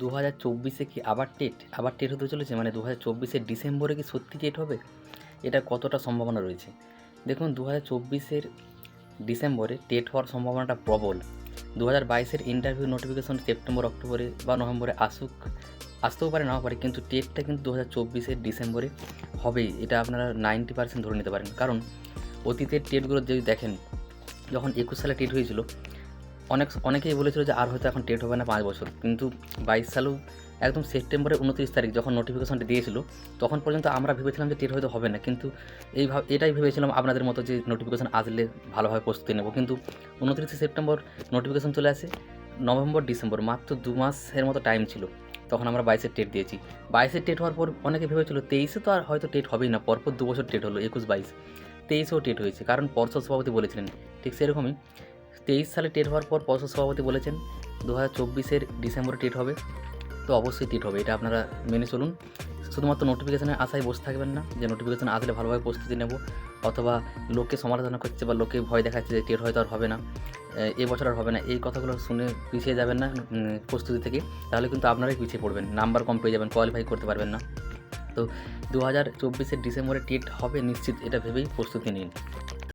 দু হাজার চব্বিশে কি আবার টেট আবার টেট হতে চলেছে? মানে দু হাজার চব্বিশের ডিসেম্বরে কি সত্যি টেট হবে? এটা কতটা সম্ভাবনা রয়েছে? দেখুন দু হাজার চব্বিশের ডিসেম্বরে টেট হওয়ার সম্ভাবনাটা প্রবল। দু হাজার বাইশের ইন্টারভিউ নোটিফিকেশন সেপ্টেম্বর, অক্টোবরে বা নভেম্বরে আসুক, আসতেও পারে, নাও পারে, কিন্তু টেটটা কিন্তু দু হাজার চব্বিশের ডিসেম্বরে হবেই। এটা আপনারা নাইনটি পার্সেন্ট ধরে নিতে পারেন। কারণ, অতীতের টেটগুলো যদি দেখেন, যখন একুশ সালে টেট হয়েছিল অনেক অনেকেই বলেছিল যে আর হয়তো এখন টেট হবে না পাঁচ বছর। কিন্তু বাইশ সালেও একদম সেপ্টেম্বরের উনত্রিশ তারিখ যখন নোটিফিকেশনটা দিয়েছিল, তখন পর্যন্ত আমরা ভেবেছিলাম যে টেট হয়তো হবে না। কিন্তু এইভাবে এটাই ভেবেছিলাম আপনাদের মতো যে নোটিফিকেশন আসলে ভালোভাবে প্রস্তুতি নেব। কিন্তু উনত্রিশে সেপ্টেম্বর নোটিফিকেশন চলে আসে, নভেম্বর, ডিসেম্বর মাত্র দু মাসের মতো টাইম ছিল। তখন আমরা বাইশের টেট দিয়েছি। বাইশের টেট হওয়ার পর অনেকে ভেবেছিল তেইশে তো আর হয়তো টেট হবেই না, পরপর দু বছর টেট হলো, একুশ বাইশ। তেইশেও টেট হয়েছে, কারণ পর্ষদ সভাপতি বলেছিলেন, ঠিক সেরকমই। তেইশ সালে টেট হওয়ার পর পর্ষদ সভাপতি বলেছেন দু হাজার চব্বিশের ডিসেম্বরে টেট হবে, তো অবশ্যই টেট হবে। এটা আপনারা মেনে চলুন। শুধুমাত্র নোটিফিকেশনের আশায় বসে থাকবেন না, যে নোটিফিকেশন আসলে ভালোভাবে প্রস্তুতি নেব, অথবা লোকে সমালোচনা করছে বা লোকে ভয় দেখাচ্ছে যে টেট হয়তো আর হবে না, এ বছর আর হবে না, এই কথাগুলো শুনে পিছিয়ে যাবেন না প্রস্তুতি থেকে, তাহলে কিন্তু আপনারাই পিছিয়ে পড়বেন, নাম্বার কম পেয়ে যাবেন কোয়ালিফাই করতে পারবেন না। তো দু হাজার চব্বিশের ডিসেম্বরে টেট হবে নিশ্চিত, এটা ভেবেই প্রস্তুতি নিন।